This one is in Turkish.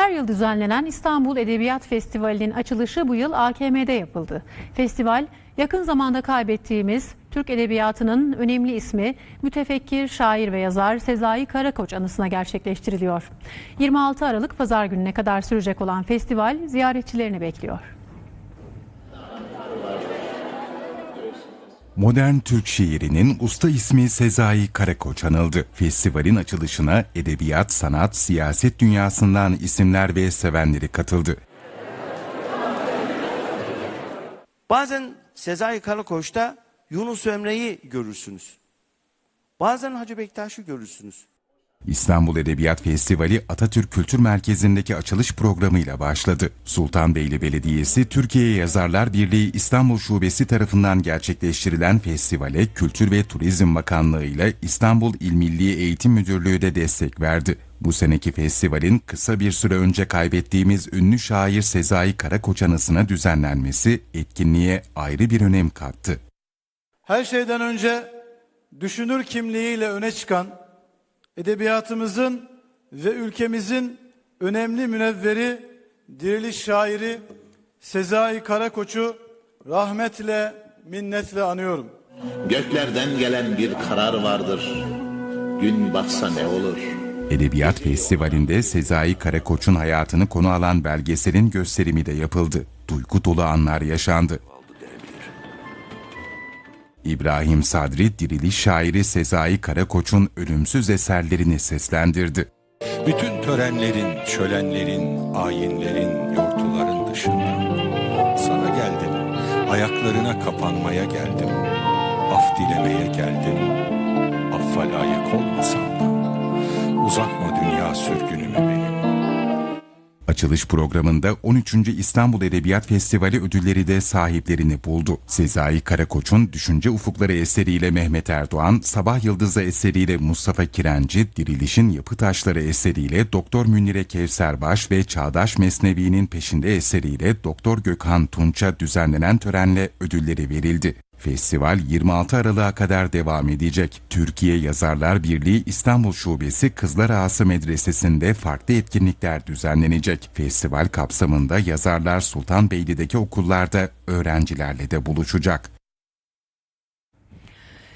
Her yıl düzenlenen İstanbul Edebiyat Festivali'nin açılışı bu yıl AKM'de yapıldı. Festival, yakın zamanda kaybettiğimiz Türk Edebiyatı'nın önemli ismi mütefekkir, şair ve yazar Sezai Karakoç anısına gerçekleştiriliyor. 26 Aralık Pazar gününe kadar sürecek olan festival ziyaretçilerini bekliyor. Modern Türk şiirinin usta ismi Sezai Karakoç anıldı. Festivalin açılışına edebiyat, sanat, siyaset dünyasından isimler ve sevenleri katıldı. Bazen Sezai Karakoç'ta Yunus Emre'yi görürsünüz. Bazen Hacı Bektaş'ı görürsünüz. İstanbul Edebiyat Festivali Atatürk Kültür Merkezi'ndeki açılış programıyla başladı. Sultanbeyli Belediyesi Türkiye Yazarlar Birliği İstanbul Şubesi tarafından gerçekleştirilen festivale Kültür ve Turizm Bakanlığı ile İstanbul İl Milli Eğitim Müdürlüğü de destek verdi. Bu seneki festivalin kısa bir süre önce kaybettiğimiz ünlü şair Sezai Karakoç anısına düzenlenmesi etkinliğe ayrı bir önem kattı. Her şeyden önce düşünür kimliğiyle öne çıkan edebiyatımızın ve ülkemizin önemli münevveri, diriliş şairi Sezai Karakoç'u rahmetle, minnetle anıyorum. Göklerden gelen bir karar vardır. Gün batsa ne olur? Edebiyat Festivali'nde Sezai Karakoç'un hayatını konu alan belgeselin gösterimi de yapıldı. Duygu dolu anlar yaşandı. İbrahim Sadri, diriliş şairi Sezai Karakoç'un ölümsüz eserlerini seslendirdi. Bütün törenlerin, şölenlerin, ayinlerin, yortuların dışında. Sana geldim, ayaklarına kapanmaya geldim. Af dilemeye geldim, Açılış programında 13. İstanbul Edebiyat Festivali ödülleri de sahiplerini buldu. Sezai Karakoç'un Düşünce Ufukları eseriyle Mehmet Erdoğan, Sabah Yıldızı eseriyle Mustafa Kirenci, Dirilişin Yapı Taşları eseriyle Doktor Münire Kevserbaş ve Çağdaş Mesnevi'nin peşinde eseriyle Doktor Gökhan Tunç'a düzenlenen törenle ödülleri verildi. Festival 26 Aralık'a kadar devam edecek. Türkiye Yazarlar Birliği İstanbul Şubesi Kızlar Ağası Medresesi'nde farklı etkinlikler düzenlenecek. Festival kapsamında yazarlar Sultanbeyli'deki okullarda öğrencilerle de buluşacak.